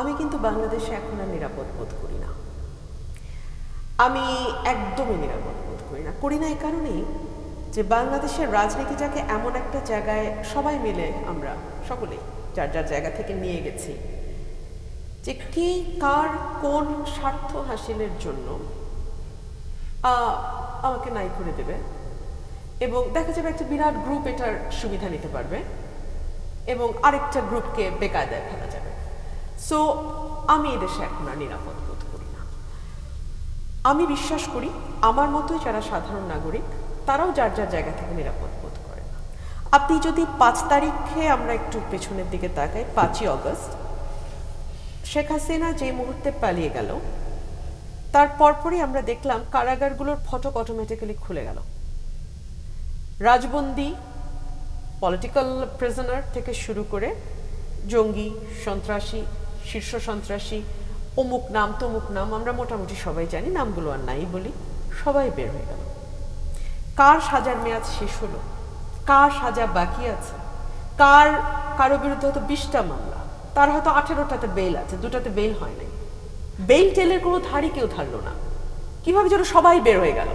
আমি কিন্তু বাংলাদেশে এখন আর নিরাপদ বোধ করি না। আমি একদমই নিরাপদ বোধ করি না। করি না এই কারণেই যে বাংলাদেশের রাজনীতিটাকে এমন একটা জায়গায় সবাই মিলে আমরা সকলেই যার যার জায়গা থেকে নিয়ে গেছি, যে কে, কার, কোন স্বার্থ হাসিলের জন্য আমাকে নাই করে দেবে এবং দেখা যাবে একটা বিরাট গ্রুপ এটার সুবিধা নিতে পারবে এবং আরেকটা গ্রুপকে বেকায়দায় ফেলা যাবে। সো আমি এদেশে এখন আর নিরাপদ বোধ করি না। আমি বিশ্বাস করি, আমার মতোই যারা সাধারণ নাগরিক, তারাও যার যার জায়গা থেকে নিরাপদ বোধ করে না। আপনি যদি পাঁচ তারিখে আমরা একটু পেছনের দিকে তাকাই, পাঁচই অগস্ট, শেখ হাসিনা যে মুহূর্তে পালিয়ে গেল, তার পরপরই আমরা দেখলাম কারাগারগুলোর ফটক অটোমেটিক্যালি খুলে গেল। রাজবন্দি পলিটিক্যাল প্রিজনার থেকে শুরু করে জঙ্গি, সন্ত্রাসী শীর্ষ সন্ত্রাসী, অমুক নাম তমুক নাম, আমরা মোটামুটি সবাই জানি, নামগুলো আর নাই বলি, সবাই বের হয়ে গেল। কার সাজার মেয়াদ শেষ হলো? কার সাজা বাকি আছে? কার, কারও বিরুদ্ধে হয়তো বিশটা মামলা, তার হয়তো আঠেরোটাতে বেল আছে, দুটাতে বেল হয় নাই। বেল টেলের কোনো ধারই কেউ ধারলো না। কীভাবে যেন সবাই বের হয়ে গেল?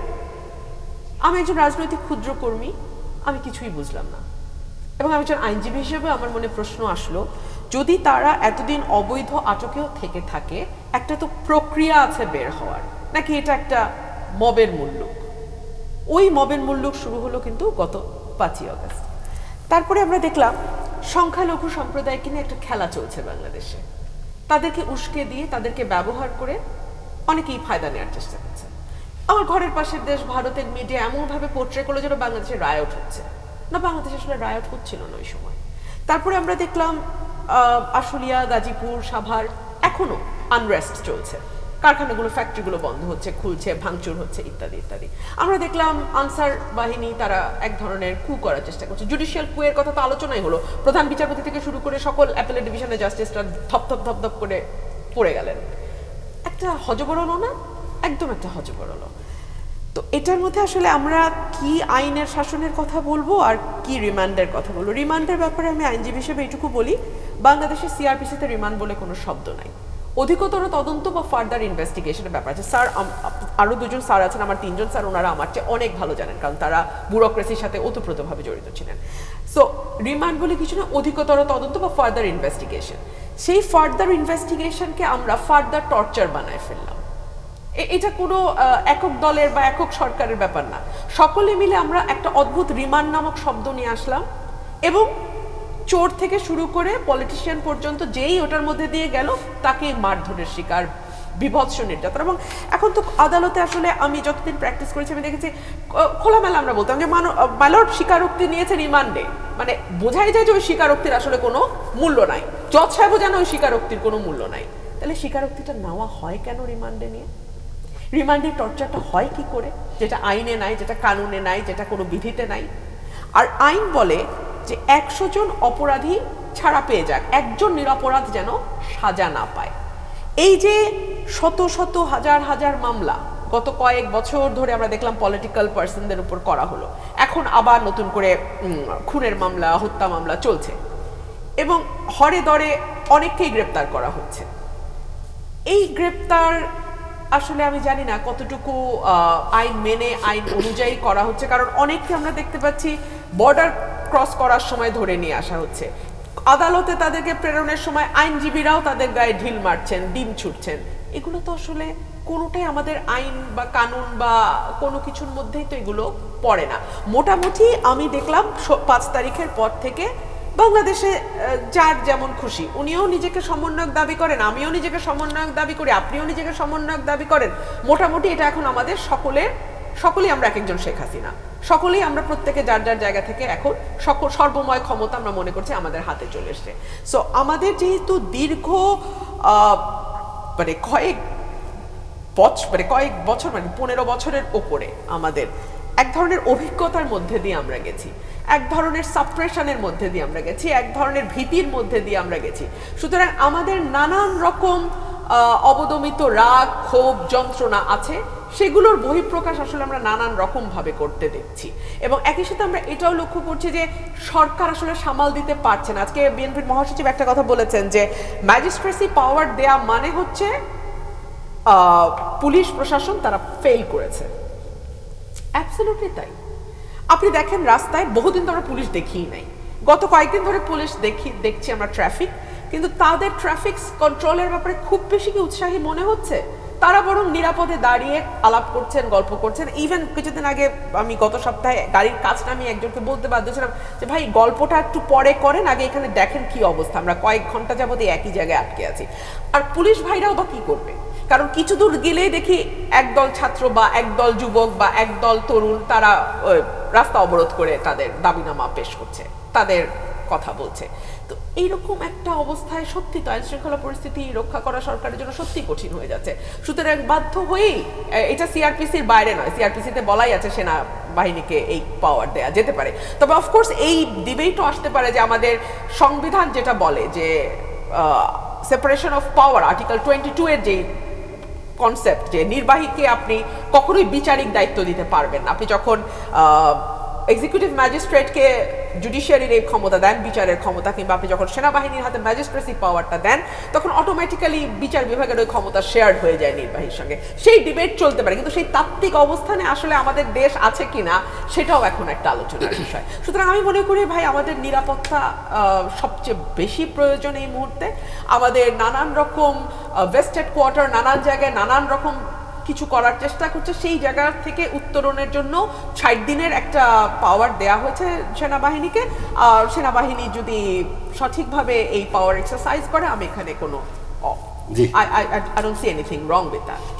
আমি একজন রাজনৈতিক ক্ষুদ্র কর্মী, আমি কিছুই বুঝলাম না। এবং আমি একজন আইনজীবী হিসেবে আমার মনে প্রশ্ন আসলো যদি তারা এতদিন অবৈধ আটকেও থেকে থাকে, একটা তো প্রক্রিয়া আছে বের হওয়ার। নাকি এটা একটা মবের মূল্য ওই মবের মূল্য শুরু হলো কিন্তু গত পাঁচই অগস্ট তারপরে আমরা দেখলাম, সংখ্যালঘু সম্প্রদায়কে নিয়ে একটা খেলা চলছে বাংলাদেশে। তাদেরকে উস্কে দিয়ে তাদেরকে ব্যবহার করে অনেকেই ফায়দা নেওয়ার চেষ্টা করছে। আমার ঘরের পাশের দেশ ভারতের মিডিয়া এমনভাবে পোট্রে করল যেন বাংলাদেশে রায়ট হচ্ছে। না, বাংলাদেশে আসলে রায়ট হচ্ছিল না ওই সময়। তারপরে আমরা দেখলাম আশুলিয়া, গাজীপুর, সাভার এখনও আনরেস্ট চলছে। কারখানাগুলো ফ্যাক্টরিগুলো বন্ধ হচ্ছে, খুলছে, ভাঙচুর হচ্ছে, ইত্যাদি ইত্যাদি। আমরা দেখলাম আনসার বাহিনী তারা এক ধরনের কু করার চেষ্টা করছে। জুডিশিয়াল কুয়ের কথা তো আলোচনাই হলো। প্রধান বিচারপতি থেকে শুরু করে সকল অ্যাপেলেট ডিভিশনের জাস্টিসরা থপ থপ থপ থপ করে পড়ে গেলেন। একটা হজবরল না? একদম একটা হজবরল এটার মধ্যে আসলে আমরা কি আইনের শাসনের কথা বলব আর কি রিমান্ডের কথা বলব? রিমান্ডের ব্যাপারে আমি আইনজীবী হিসেবে এইটুকু বলি, বাংলাদেশের সিআরপিসিতে রিমান্ড বলে কোনো শব্দ নাই। অধিকতর তদন্ত বা ফার্দার ইনভেস্টিগেশনের ব্যাপার আছে। স্যার, আম- আরও দুজন স্যার আছেন, আমার তিনজন স্যার, ওনারা আমার চেয়ে অনেক ভালো জানেন, কারণ তারা ব্যুরোক্রেসির সাথে ওতপ্রোতভাবে জড়িত ছিলেন। সো রিমান্ড বলে কিছু না, অধিকতর তদন্ত বা ফার্দার ইনভেস্টিগেশন সেই ফার্দার ইনভেস্টিগেশনকে আমরা ফার্দার টর্চার বানায় ফেললাম। এটা কোনো একক দলের বা একক সরকারের ব্যাপার না। সকলে মিলে আমরা একটা অদ্ভুত রিমান্ড নামক শব্দ নিয়ে আসলাম এবং চোর থেকে শুরু করে পলিটিশিয়ান পর্যন্ত যেই ওটার মধ্যে দিয়ে গেল তাকে মারধরের শিকার, বিভৎস নির্যাতন। এবং এখন তো আদালতে আসলে আমি যতদিন প্র্যাকটিস করেছি, আমি দেখেছি খোলামেলা আমরা বলতাম যে মালট স্বীকারোক্তি নিয়েছে রিমান্ডে। মানে বোঝাই যায় যে ওই স্বীকারোক্তির আসলে কোনো মূল্য নাই। জজ সাহেবও জানে ওই স্বীকারোক্তির কোনো মূল্য নাই। তাহলে স্বীকারোক্তিটা নেওয়া হয় কেন রিমান্ডে নিয়ে? রিমান্ডের টর্চারটা হয় কি করে? যেটা আইনে নাই, যেটা কানুনে নাই, যেটা কোনো বিধিতে নাই। আর আইন বলে যে একশো জন অপরাধী ছাড়া পেয়ে যাক। একজন নিরপরাধ যেন সাজা না পায়। এই যে শত শত হাজার হাজার মামলা গত কয়েক বছর ধরে আমরা দেখলাম পলিটিক্যাল পার্সনদের উপর করা হলো। এখন আবার নতুন করে খুনের মামলা, হত্যা মামলা চলছে। এবং হরে দরে অনেককেই গ্রেপ্তার করা হচ্ছে। এই গ্রেপ্তার আসলে আমি জানি না কতটুকু আইন মেনে, আইন অনুযায়ী করা হচ্ছে, কারণ অনেককে আমরা দেখতে পাচ্ছি বর্ডার ক্রস করার সময় ধরে নিয়ে আসা হচ্ছে। আদালতে তাদেরকে প্রেরণের সময় আইনজীবীরাও তাদের গায়ে ঢিল মারছেন, ডিম ছুটছেন। এগুলো তো আসলে কোনোটাই আমাদের আইন বা কানুন বা কোনো কিছুর মধ্যেই তো এগুলো পড়ে না। মোটামুটি আমি দেখলাম পাঁচ তারিখের পর থেকে বাংলাদেশে যার যেমন খুশি। উনিও নিজেকে সমন্বয়ক দাবি করেন, আমিও নিজেকে সমন্বয়ক দাবি করি, আপনিও নিজেকে সমন্বয়ক দাবি করেন। মোটামুটি এটা এখন আমাদের সকলের সকলেই আমরা এক একজন শেখ হাসিনা। সকলেই আমরা প্রত্যেকে যার যার জায়গা থেকে এখন সকল সর্বময় ক্ষমতা আমরা মনে করছি আমাদের হাতে চলে এসছে। সো আমাদের যেহেতু দীর্ঘ মানে কয়েক বছর মানে কয়েক বছর মানে পনেরো বছরের ওপরে আমাদের এক ধরনের অভিজ্ঞতার মধ্যে দিয়ে আমরা গেছি, এক ধরনের সাপ্রেশনের মধ্যে দিয়ে আমরা গেছি, এক ধরনের ভীতির মধ্যে দিয়ে আমরা গেছি। সুতরাং আমাদের নানান রকম অবদমিত রাগ, ক্ষোভ, যন্ত্রণা আছে, সেগুলোর বহিঃপ্রকাশ আসলে আমরা নানান রকম ভাবে করতে দেখছি। এবং একই সাথে আমরা এটাও লক্ষ্য করছি যে সরকার আসলে সামাল দিতে পারছে না। আজকে বিএনপির মহাসচিব একটা কথা বলেছেন যে ম্যাজিস্ট্রেসি পাওয়ার দেয়া মানে হচ্ছে পুলিশ প্রশাসন তারা ফেল করেছে। অ্যাবসলিউটলি তাই। আপনি দেখেন রাস্তায় বহুদিন ধরে পুলিশ দেখিই নাই। গত কয়েকদিন ধরে পুলিশ দেখি, দেখছি আমরা ট্রাফিক কিন্তু তাদের ট্রাফিক কন্ট্রোলের ব্যাপারে খুব বেশি কি উৎসাহী মনে হচ্ছে? তারা বরং নিরাপদে দাঁড়িয়ে আলাপ করছেন, গল্প করছেন। ইভেন কিছুদিন আগে আমি গত সপ্তাহে গাড়ির কাজ নামিয়ে একজনকে বলতে বাধ্য ছিলাম যে, ভাই, গল্পটা একটু পরে করেন, আগে এখানে দেখেন কি অবস্থা। আমরা কয়েক ঘণ্টা যাবত একই জায়গায় আটকে আছি। আর পুলিশ ভাইরাও বা কি করবে? কারণ কিছু দূর গেলেই দেখি একদল ছাত্র বা একদল যুবক বা একদল তরুণ তারা রাস্তা অবরোধ করে তাদের দাবিনামা পেশ করছে, তাদের কথা বলছে। তো এইরকম একটা অবস্থায় সত্যি তো আইন শৃঙ্খলা পরিস্থিতি রক্ষা করা সরকারের জন্য সত্যি কঠিন হয়ে যাচ্ছে। সুতরাং বাধ্য হয়েই এটা সিআরপিসির বাইরে নয়, সিআরপিসিতে বলাই আছে সেনা বাহিনীকে এই পাওয়ার দেয়া যেতে পারে। তবে অফকোর্স এই ডিবেটও আসতে পারে যে আমাদের সংবিধান যেটা বলে যে separation of power article twenty two এর যে কনসেপ্ট যে নির্বাহীকে আপনি কখনোই বিচারিক দায়িত্ব দিতে পারবেন আপনি যখন এক্সিকিউটিভ ম্যাজিস্ট্রেটকে জুডিশিয়ারির এই ক্ষমতা দেন, বিচারের ক্ষমতা, কিংবা আপনি যখন সেনাবাহিনীর হাতে ম্যাজিস্ট্রেসি পাওয়ারটা দেন, তখন অটোমেটিক্যালি বিচার বিভাগের ওই ক্ষমতা শেয়ার হয়ে যায় নির্বাহীর সঙ্গে। সেই ডিবেট চলতে পারে, কিন্তু সেই তাত্ত্বিক অবস্থানে আসলে আমাদের দেশ আছে কিনা, সেটাও এখন একটা আলোচনার বিষয়। সুতরাং আমি মনে করি ভাই, আমাদের নিরাপত্তা সবচেয়ে বেশি প্রয়োজন এই মুহূর্তে। আমাদের নানান রকম ওয়েস্টেড কোয়ার্টার নানান জায়গায় নানান রকম কিছু করার চেষ্টা করছে। সেই জায়গা থেকে উত্তরণের জন্য ষাট দিনের একটা পাওয়ার দেয়া হয়েছে সেনাবাহিনীকে। আর সেনাবাহিনী যদি সঠিকভাবে এই পাওয়ার এক্সারসাইজ করে আমি এখানে কোনো। I I I don't see anything wrong with that